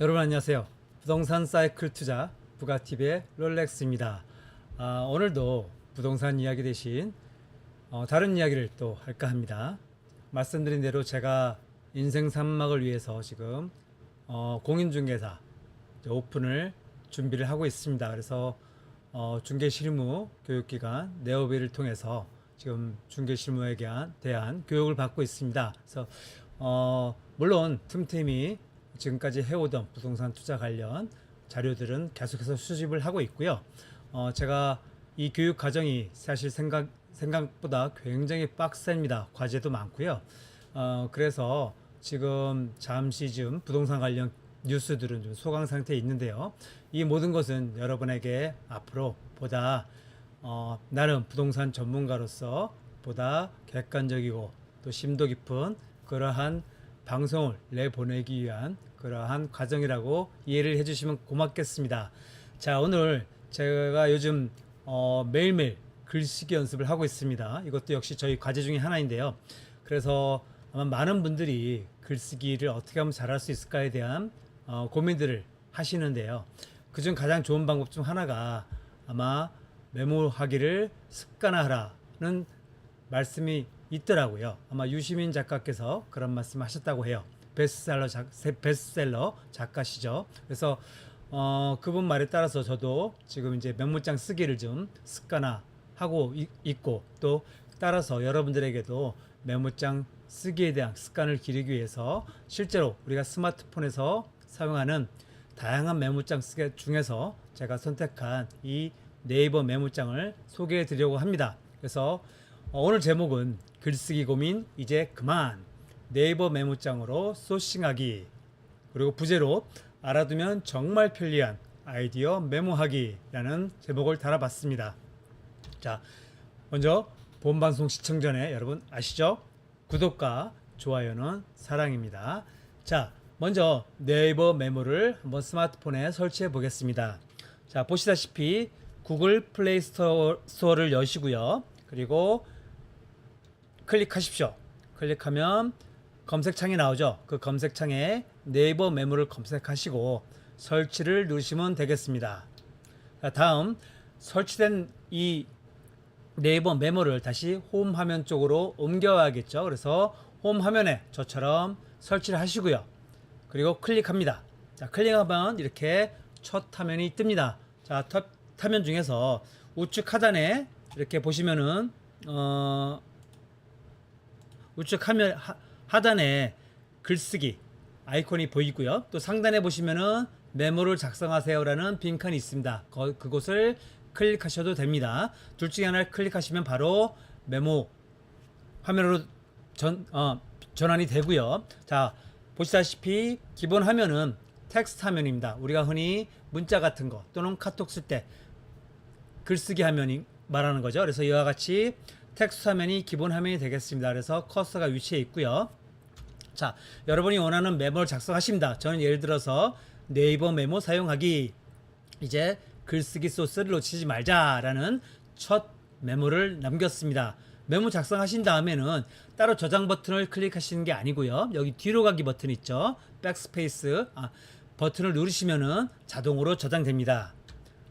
여러분 안녕하세요. 부동산 사이클 투자 부가티비의 롤렉스입니다. 아, 오늘도 부동산 이야기 대신 어, 다른 이야기를 또 할까 합니다. 말씀드린 대로 제가 인생 산막을 위해서 지금 어, 공인중개사 오픈을 준비를 하고 있습니다. 그래서 어, 중개 실무 교육기관 네오비를 통해서 지금 중개 실무에 대한, 대한 교육을 받고 있습니다. 그래서 어, 물론 틈틈이 지금까지 해오던 부동산 투자 관련 자료들은 계속해서 수집을 하고 있고요. 어, 제가 이 교육 과정이 사실 생각 생각보다 굉장히 빡셉니다. 과제도 많고요. 어, 그래서 지금 잠시 좀 부동산 관련 뉴스들은 좀 소강 상태에 있는데요. 이 모든 것은 여러분에게 앞으로 보다 어, 나름 부동산 전문가로서 보다 객관적이고 또 심도 깊은 그러한 방송을 내보내기 위한 그러한 과정이라고 이해를 해주시면 고맙겠습니다. 자 오늘 제가 요즘 어, 매일매일 글쓰기 연습을 하고 있습니다. 이것도 역시 저희 과제 중에 하나인데요. 그래서 아마 많은 분들이 글쓰기를 어떻게 하면 잘할 수 있을까에 대한 어, 고민들을 하시는데요. 그중 가장 좋은 방법 중 하나가 아마 메모하기를 습관화하라는 말씀이 있더라고요. 아마 유시민 작가께서 그런 말씀하셨다고 해요. 베스트셀러 작, 베스트셀러 작가시죠. 그래서 어, 그분 말에 따라서 저도 지금 이제 메모장 쓰기를 좀 습관화 하고 이- 있고 또 따라서 여러분들에게도 메모장 쓰기에 대한 습관을 기르기 위해서 실제로 우리가 스마트폰에서 사용하는 다양한 메모장 쓰기 중에서 제가 선택한 이 네이버 메모장을 소개해 드리려고 합니다. 그래서 어, 오늘 제목은 글쓰기 고민 이제 그만 네이버 메모장으로 소싱하기 그리고 부제로 알아두면 정말 편리한 아이디어 메모하기라는 제목을 달아봤습니다. 자, 먼저 본 방송 시청 전에 여러분 아시죠? 구독과 좋아요는 사랑입니다. 자, 먼저 네이버 메모를 한번 스마트폰에 설치해 보겠습니다. 자, 보시다시피 구글 플레이 스토어, 스토어를 여시고요. 그리고 클릭하십시오. 클릭하면 검색창이 나오죠. 그 검색창에 네이버 메모를 검색하시고 설치를 누르시면 되겠습니다. 자, 다음 설치된 이 네이버 메모를 다시 홈 화면 쪽으로 옮겨야겠죠. 그래서 홈 화면에 저처럼 설치를 하시고요. 그리고 클릭합니다. 자, 클릭하면 이렇게 첫 화면이 뜹니다. 자, 첫 화면 중에서 우측 하단에 이렇게 보시면은 어 우측 화면 하, 하단에 글쓰기 아이콘이 보이고요. 또 상단에 보시면은 메모를 작성하세요라는 빈칸이 있습니다. 거, 그곳을 클릭하셔도 됩니다. 둘 중에 하나를 클릭하시면 바로 메모 화면으로 전, 어, 전환이 되고요. 자, 보시다시피 기본 화면은 텍스트 화면입니다. 우리가 흔히 문자 같은 거 또는 카톡 쓸 때 글쓰기 화면이 말하는 거죠. 그래서 이와 같이 텍스트 화면이 기본 화면이 되겠습니다. 그래서 커서가 위치해 있고요. 자, 여러분이 원하는 메모를 작성하십니다. 저는 예를 들어서 네이버 메모 사용하기 이제 글쓰기 소스를 놓치지 말자라는 첫 메모를 남겼습니다. 메모 작성하신 다음에는 따로 저장 버튼을 클릭하시는 게 아니고요. 여기 뒤로 가기 버튼 있죠. 백스페이스 아, 버튼을 누르시면은 자동으로 저장됩니다.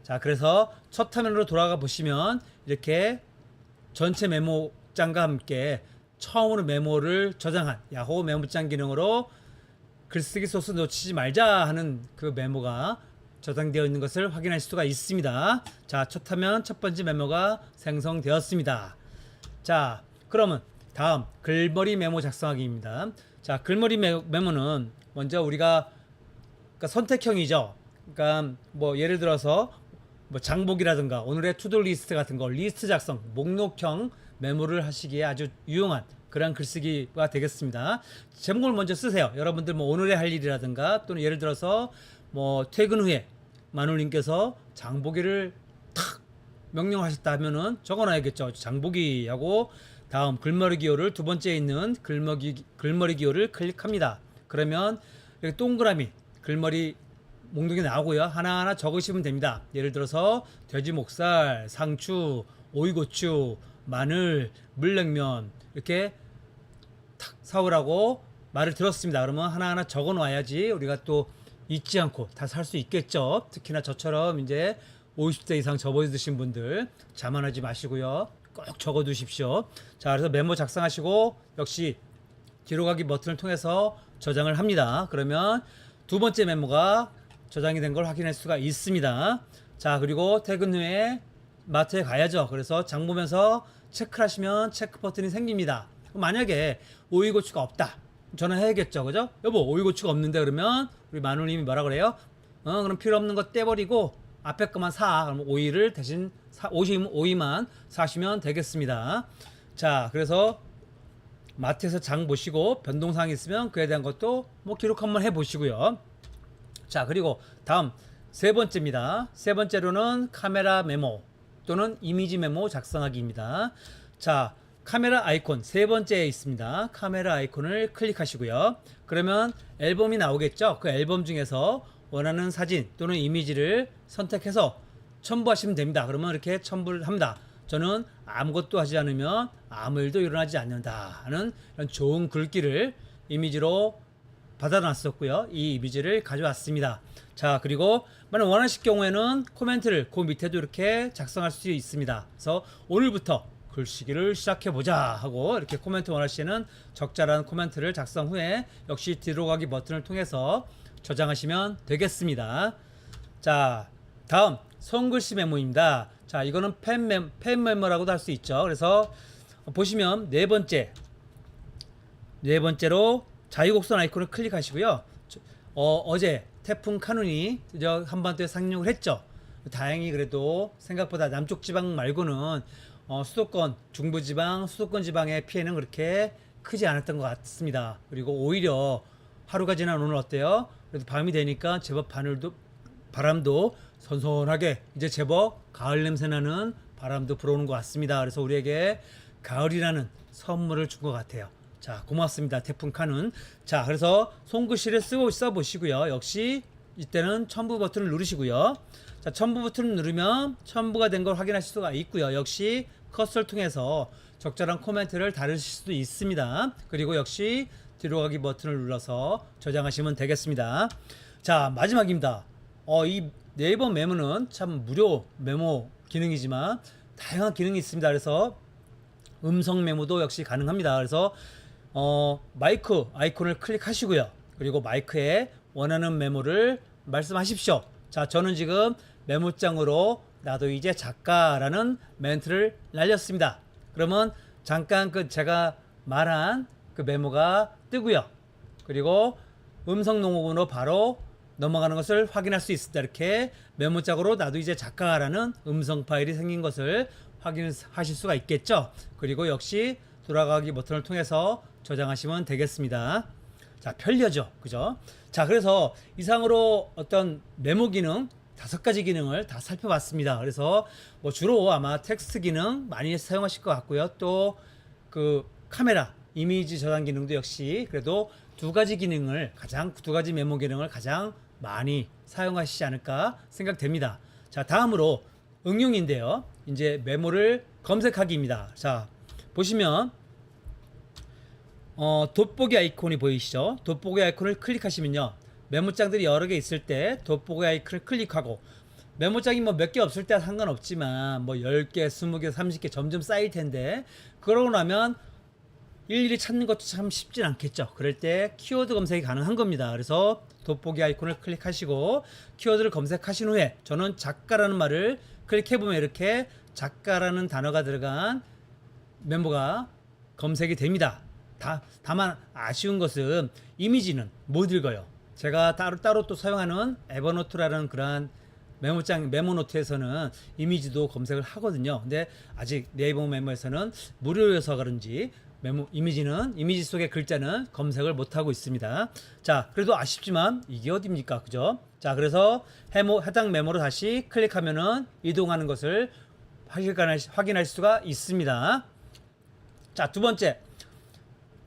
자, 그래서 첫 화면으로 돌아가 보시면 이렇게 전체 메모장과 함께 처음으로 메모를 저장한 야호 메모장 기능으로 글쓰기 소스 놓치지 말자 하는 그 메모가 저장되어 있는 것을 확인할 수가 있습니다. 자, 첫 화면 첫 번째 메모가 생성되었습니다. 자, 그러면 다음 글머리 메모 작성하기입니다. 자, 글머리 메, 메모는 먼저 우리가 그러니까 선택형이죠. 그러니까 뭐 예를 들어서 뭐 장복이라든가 오늘의 투도 리스트 같은 거 리스트 작성 목록형 메모를 하시기에 아주 유용한 그런 글쓰기가 되겠습니다. 제목을 먼저 쓰세요. 여러분들 뭐 오늘의 할 일이라든가 또는 예를 들어서 뭐 퇴근 후에 마눌님께서 장보기를 탁 명령하셨다 하면은 적어놔야겠죠. 장보기하고 다음 글머리 기호를 두 번째 있는 글머리 글머리 기호를 클릭합니다. 그러면 동그라미 글머리 목록이 나오고요. 하나하나 적으시면 됩니다. 예를 들어서 돼지 목살, 상추, 오이고추, 마늘, 물냉면 이렇게 탁 사오라고 말을 들었습니다. 그러면 하나하나 적어 놔야지 우리가 또 잊지 않고 다 살 수 있겠죠. 특히나 저처럼 이제 50대 이상 접어드신 분들 자만하지 마시고요. 꼭 적어 두십시오. 자, 그래서 메모 작성하시고 역시 뒤로 가기 버튼을 통해서 저장을 합니다. 그러면 두 번째 메모가 저장이 된 걸 확인할 수가 있습니다. 자, 그리고 퇴근 후에 마트에 가야죠. 그래서 장 보면서 체크를 하시면 체크 버튼이 생깁니다. 만약에 오이고추가 없다. 저는 해야겠죠. 그죠? 여보, 오이고추가 없는데 그러면 우리 마누님이 뭐라 그래요? 어, 그럼 필요 없는 거 떼버리고 앞에 것만 사. 그럼 오이를 대신 사, 오이, 오이만 사시면 되겠습니다. 자, 그래서 마트에서 장 보시고 변동사항이 있으면 그에 대한 것도 뭐 기록 한번 해 보시고요. 자, 그리고 다음 세 번째입니다. 세 번째로는 카메라 메모 또는 이미지 메모 작성하기입니다. 자, 카메라 아이콘 세 번째에 있습니다. 카메라 아이콘을 클릭하시고요. 그러면 앨범이 나오겠죠? 그 앨범 중에서 원하는 사진 또는 이미지를 선택해서 첨부하시면 됩니다. 그러면 이렇게 첨부를 합니다. 저는 아무것도 하지 않으면 아무 일도 일어나지 않는다 하는 이런 좋은 글귀를 이미지로 받아놨었고요. 이 이미지를 가져왔습니다. 자, 그리고 만약 원하실 경우에는 코멘트를 그 밑에도 이렇게 작성할 수 있습니다. 그래서 오늘부터 글쓰기를 시작해 보자 하고 이렇게 코멘트 원하시는 적절한 코멘트를 작성 후에 역시 뒤로 가기 버튼을 통해서 저장하시면 되겠습니다. 자, 다음 손글씨 메모입니다. 자, 이거는 펜, 메, 펜 메모라고도 할 수 있죠. 그래서 보시면 네 번째 네 번째로 자유곡선 아이콘을 클릭하시고요. 저- 어, 어제 태풍 카눈이 저 한반도에 상륙을 했죠. 다행히 그래도 생각보다 남쪽 지방 말고는 어, 수도권, 중부 지방, 수도권 지방의 피해는 그렇게 크지 않았던 것 같습니다. 그리고 오히려 하루가 지난 오늘 어때요? 그래도 밤이 되니까 제법 바늘도 바람도 선선하게 이제 제법 가을 냄새 나는 바람도 불어오는 것 같습니다. 그래서 우리에게 가을이라는 선물을 준 것 같아요. 자, 고맙습니다. 태풍 카는. 자, 그래서 손글씨를 쓰고 써 보시고요. 역시 이때는 첨부 버튼을 누르시고요. 자, 첨부 버튼을 누르면 첨부가 된 걸 확인하실 수가 있고요. 역시 커서를 통해서 적절한 코멘트를 다루실 수도 있습니다. 그리고 역시 뒤로 가기 버튼을 눌러서 저장하시면 되겠습니다. 자, 마지막입니다. 어, 이 네이버 메모는 참 무료 메모 기능이지만 다양한 기능이 있습니다. 그래서 음성 메모도 역시 가능합니다. 그래서 어, 마이크 아이콘을 클릭하시고요. 그리고 마이크에 원하는 메모를 말씀하십시오. 자, 저는 지금 메모장으로 나도 이제 작가라는 멘트를 날렸습니다. 그러면 잠깐 그 제가 말한 그 메모가 뜨고요. 그리고 음성 녹음으로 바로 넘어가는 것을 확인할 수 있습니다. 이렇게 메모장으로 나도 이제 작가라는 음성 파일이 생긴 것을 확인하실 수가 있겠죠. 그리고 역시 돌아가기 버튼을 통해서 저장하시면 되겠습니다. 자, 편리하죠. 그죠? 자, 그래서 이상으로 어떤 메모 기능 다섯 가지 기능을 다 살펴봤습니다. 그래서 뭐 주로 아마 텍스트 기능 많이 사용하실 것 같고요. 또 그 카메라 이미지 저장 기능도 역시 그래도 두 가지 기능을 가장 두 가지 메모 기능을 가장 많이 사용하시지 않을까 생각됩니다. 자, 다음으로 응용인데요. 이제 메모를 검색하기입니다. 자, 보시면 어, 돋보기 아이콘이 보이시죠? 돋보기 아이콘을 클릭하시면요. 메모장들이 여러 개 있을 때 돋보기 아이콘을 클릭하고 메모장이 뭐 몇 개 없을 때 상관없지만 뭐 10개, 20개, 30개 점점 쌓일 텐데 그러고 나면 일일이 찾는 것도 참 쉽진 않겠죠. 그럴 때 키워드 검색이 가능한 겁니다. 그래서 돋보기 아이콘을 클릭하시고 키워드를 검색하신 후에 저는 작가라는 말을 클릭해 보면 이렇게 작가라는 단어가 들어간 멤버가 검색이 됩니다. 다, 다만 아쉬운 것은 이미지는 못 읽어요. 제가 따로 따로 또 사용하는 에버노트라는 그러한 메모장 메모노트에서는 이미지도 검색을 하거든요. 근데 아직 네이버 메모에서는 무료여서 그런지 메모 이미지는 이미지 속의 글자는 검색을 못 하고 있습니다. 자, 그래도 아쉽지만 이게 어딥니까, 그죠? 자, 그래서 해모, 해당 메모로 다시 클릭하면은 이동하는 것을 확인할 수가 있습니다. 자, 두 번째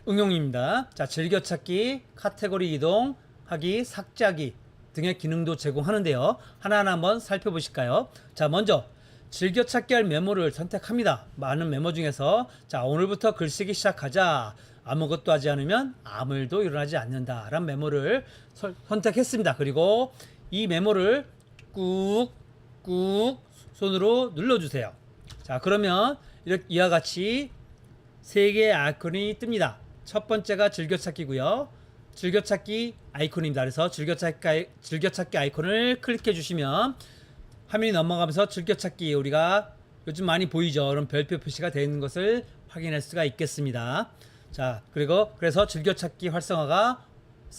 응용입니다. 자, 즐겨찾기, 카테고리 이동 하기, 삭제하기 등의 기능도 제공하는데요. 하나하나 한번 살펴보실까요? 자, 먼저 즐겨찾기 할 메모를 선택합니다. 많은 메모 중에서 자 오늘부터 글쓰기 시작하자. 아무것도 하지 않으면 아무 일도 일어나지 않는다. 라는 메모를 설- 선택했습니다. 그리고 이 메모를 꾹, 꾹 손으로 눌러주세요. 자, 그러면 이렇게 이와 같이 세 개의 아이콘이 뜹니다. 첫 번째가 즐겨찾기고요. 즐겨찾기 아이콘입니다. 그래서 즐겨찾기, 즐겨찾기 아이콘을 클릭해 주시면 화면이 넘어가면서 즐겨찾기 우리가 요즘 많이 보이죠. 그런 별표 표시가 되어 있는 것을 확인할 수가 있겠습니다. 자, 그리고 그래서 즐겨찾기 활성화가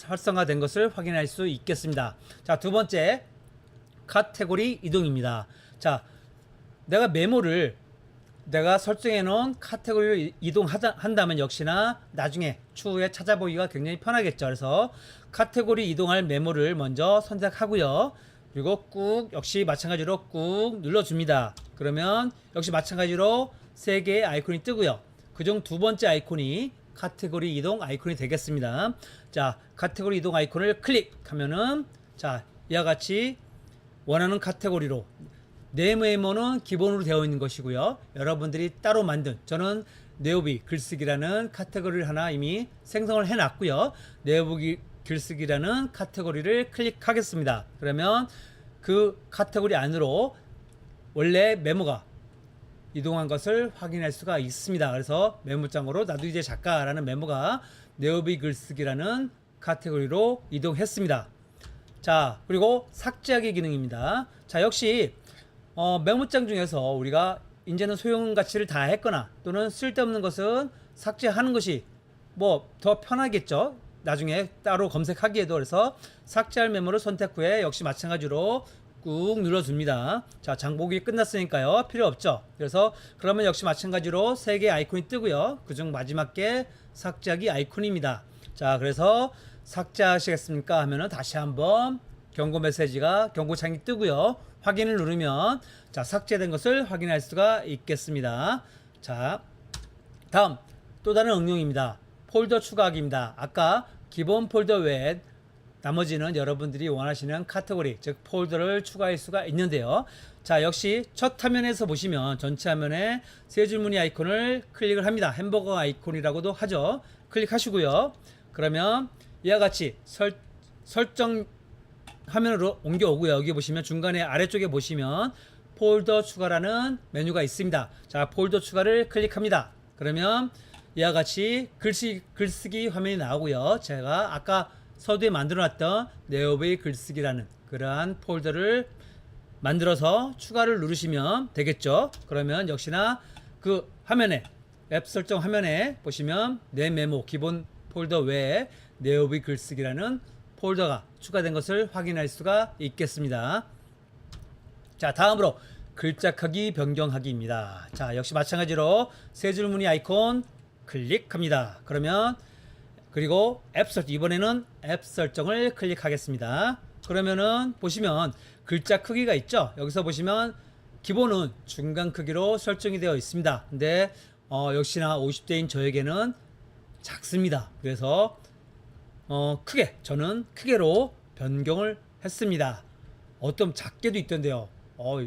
활성화된 것을 확인할 수 있겠습니다. 자, 두 번째 카테고리 이동입니다. 자, 내가 메모를 내가 설정해 놓은 카테고리로 이- 이동한다면 역시나 나중에 추후에 찾아보기가 굉장히 편하겠죠. 그래서 카테고리 이동할 메모를 먼저 선택하고요. 그리고 꾹 역시 마찬가지로 꾹 눌러줍니다. 그러면 역시 마찬가지로 세 개의 아이콘이 뜨고요. 그중 두 번째 아이콘이 카테고리 이동 아이콘이 되겠습니다. 자, 카테고리 이동 아이콘을 클릭하면은 자, 이와 같이 원하는 카테고리로 내 메모는 기본으로 되어 있는 것이고요. 여러분들이 따로 만든 저는 네오비 글쓰기라는 카테고리를 하나 이미 생성을 해 놨고요. 네오비 글쓰기라는 카테고리를 클릭하겠습니다. 그러면 그 카테고리 안으로 원래 메모가 이동한 것을 확인할 수가 있습니다. 그래서 메모장으로 나도 이제 작가라는 메모가 네오비 글쓰기라는 카테고리로 이동했습니다. 자, 그리고 삭제하기 기능입니다. 자, 역시 어, 메모장 중에서 우리가 이제는 소용 가치를 다 했거나 또는 쓸데없는 것은 삭제하는 것이 뭐 더 편하겠죠. 나중에 따로 검색하기에도 그래서 삭제할 메모를 선택 후에 역시 마찬가지로 꾹 눌러줍니다. 자, 장보기 끝났으니까요. 필요 없죠. 그래서 그러면 역시 마찬가지로 세 개의 아이콘이 뜨고요. 그중 마지막 게 삭제하기 아이콘입니다. 자, 그래서 삭제하시겠습니까? 하면은 다시 한번 경고 메시지가 경고창이 뜨고요. 확인을 누르면 자, 삭제된 것을 확인할 수가 있겠습니다. 자, 다음 또 다른 응용입니다. 폴더 추가하기입니다. 아까 기본 폴더 외에 나머지는 여러분들이 원하시는 카테고리, 즉 폴더를 추가할 수가 있는데요. 자, 역시 첫 화면에서 보시면 전체 화면에 세 줄무늬 아이콘을 클릭을 합니다. 햄버거 아이콘이라고도 하죠. 클릭하시고요. 그러면 이와 같이 설, 설정 화면으로 옮겨오고요. 여기 보시면 중간에 아래쪽에 보시면 폴더 추가라는 메뉴가 있습니다. 자, 폴더 추가를 클릭합니다. 그러면 이와 같이 글쓰기, 글쓰기 화면이 나오고요. 제가 아까 서두에 만들어놨던 네오베이 글쓰기라는 그러한 폴더를 만들어서 추가를 누르시면 되겠죠. 그러면 역시나 그 화면에 앱 설정 화면에 보시면 내 메모 기본 폴더 외에 네오비 글쓰기라는 폴더가 추가된 것을 확인할 수가 있겠습니다. 자, 다음으로 글자 크기 변경하기입니다. 자, 역시 마찬가지로 세 줄무늬 아이콘 클릭합니다. 그러면 그리고 앱 설정 이번에는 앱 설정을 클릭하겠습니다. 그러면은 보시면 글자 크기가 있죠. 여기서 보시면 기본은 중간 크기로 설정이 되어 있습니다. 근데 어, 역시나 50대인 저에게는 작습니다. 그래서 어, 크게 저는 크게로 변경을 했습니다. 어떤 작게도 있던데요. 어,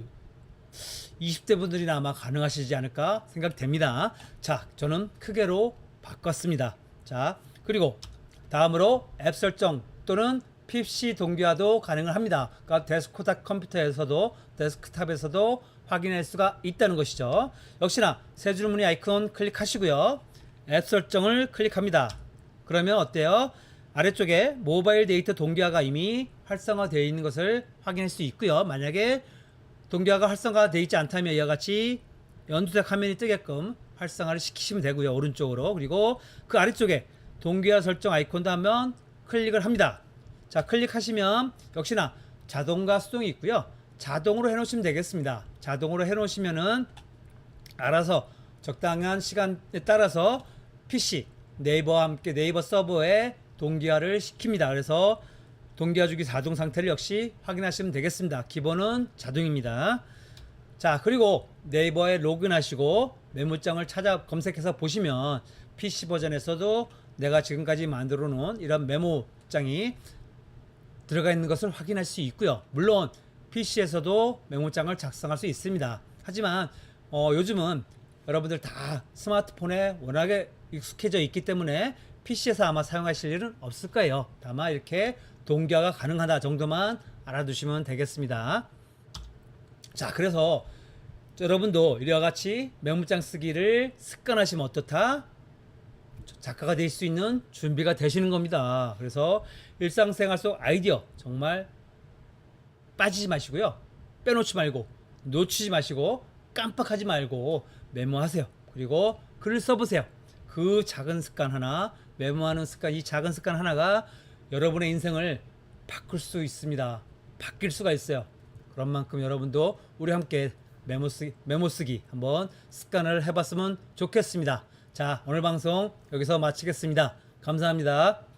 20대 분들이나 아마 가능하시지 않을까 생각됩니다. 자, 저는 크게로 바꿨습니다. 자, 그리고 다음으로 앱 설정 또는 PC 동기화도 가능을 합니다. 그러니까 데스크탑 컴퓨터에서도 데스크탑에서도 확인할 수가 있다는 것이죠. 역시나 세 줄무늬 아이콘 클릭하시고요. 앱 설정을 클릭합니다. 그러면 어때요? 아래쪽에 모바일 데이터 동기화가 이미 활성화되어 있는 것을 확인할 수 있고요. 만약에 동기화가 활성화되어 있지 않다면 이와 같이 연두색 화면이 뜨게끔 활성화를 시키시면 되고요. 오른쪽으로. 그리고 그 아래쪽에 동기화 설정 아이콘도 한번 클릭을 합니다. 자, 클릭하시면 역시나 자동과 수동이 있고요. 자동으로 해 놓으시면 되겠습니다. 자동으로 해 놓으시면은 알아서 적당한 시간에 따라서 PC 네이버와 함께 네이버 서버에 동기화를 시킵니다. 그래서 동기화 주기 자동 상태를 역시 확인하시면 되겠습니다. 기본은 자동입니다. 자, 그리고 네이버에 로그인하시고 메모장을 찾아 검색해서 보시면 PC 버전에서도 내가 지금까지 만들어 놓은 이런 메모장이 들어가 있는 것을 확인할 수 있고요. 물론 PC에서도 메모장을 작성할 수 있습니다. 하지만 어, 요즘은 여러분들 다 스마트폰에 워낙에 익숙해져 있기 때문에 PC에서 아마 사용하실 일은 없을 거예요. 다만 이렇게 동기화가 가능하다 정도만 알아두시면 되겠습니다. 자, 그래서 여러분도 이와 같이 메모장 쓰기를 습관하시면 어떻다? 작가가 될 수 있는 준비가 되시는 겁니다. 그래서 일상생활 속 아이디어 정말 빠지지 마시고요. 빼놓지 말고 놓치지 마시고 깜빡하지 말고 메모하세요. 그리고 글을 써보세요. 그 작은 습관 하나, 메모하는 습관, 이 작은 습관 하나가 여러분의 인생을 바꿀 수 있습니다. 바뀔 수가 있어요. 그런 만큼 여러분도 우리 함께 메모 쓰기, 메모 쓰기 한번 습관을 해봤으면 좋겠습니다. 자, 오늘 방송 여기서 마치겠습니다. 감사합니다.